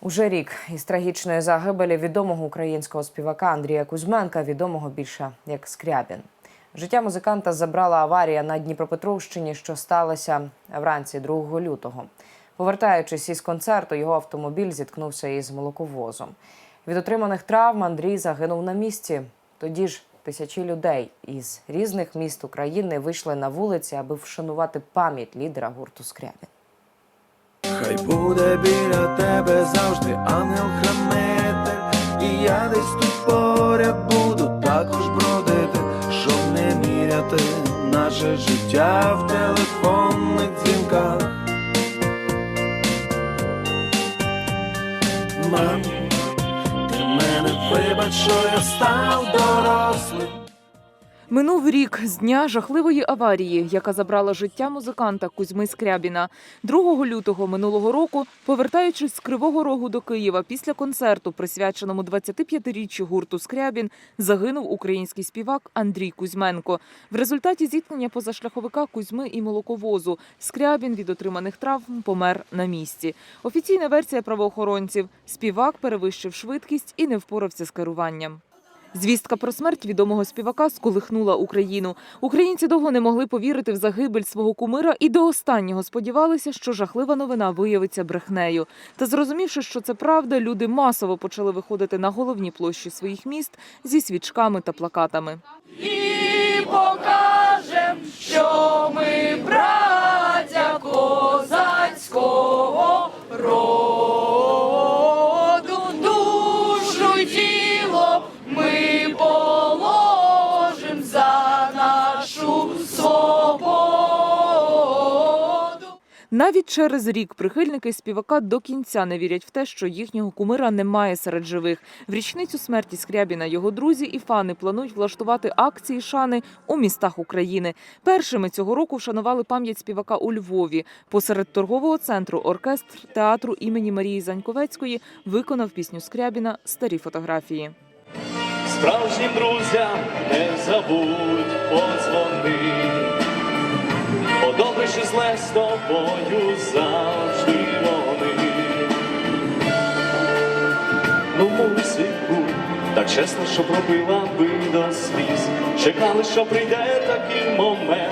Уже рік із трагічної загибелі відомого українського співака Андрія Кузьменка, відомого більше як Скрябін. Життя музиканта забрала аварія на Дніпропетровщині, що сталося вранці 2 лютого. Повертаючись із концерту, його автомобіль зіткнувся із молоковозом. Від отриманих травм Андрій загинув на місці. Тоді ж тисячі людей із різних міст України вийшли на вулиці, аби вшанувати пам'ять лідера гурту Скрябін. Хай буде біля тебе завжди ангел-хранитель І я десь тут поряд буду також бродити, щоб не міряти наше життя в телефонних дзвінках. Мам, ти мене вибач, що я став дорослим. Минув рік з дня жахливої аварії, яка забрала життя музиканта Кузьми Скрябіна. 2 лютого минулого року, повертаючись з Кривого Рогу до Києва після концерту, присвяченому 25-річчю гурту Скрябін, загинув український співак Андрій Кузьменко. В результаті зіткнення позашляховика Кузьми і молоковозу Скрябін від отриманих травм помер на місці. Офіційна версія правоохоронців: співак перевищив швидкість і не впорався з керуванням. Звістка про смерть відомого співака сколихнула Україну. Українці довго не могли повірити в загибель свого кумира і до останнього сподівалися, що жахлива новина виявиться брехнею. Та зрозумівши, що це правда, люди масово почали виходити на головні площі своїх міст зі свічками та плакатами. І покажем, що ми браття козацького роду, душу й Навіть через рік прихильники співака до кінця не вірять в те, що їхнього кумира немає серед живих. В річницю смерті Скрябіна його друзі і фани планують влаштувати акції шани у містах України. Першими цього року вшанували пам'ять співака у Львові. Посеред торгового центру оркестр театру імені Марії Заньковецької виконав пісню Скрябіна Старі фотографії. Справжнім друзям не забудь подзвони. Зле з тобою завжди вони. Ну, музику, так чесно, що пробила би до сліз. Чекали, що прийде такий момент,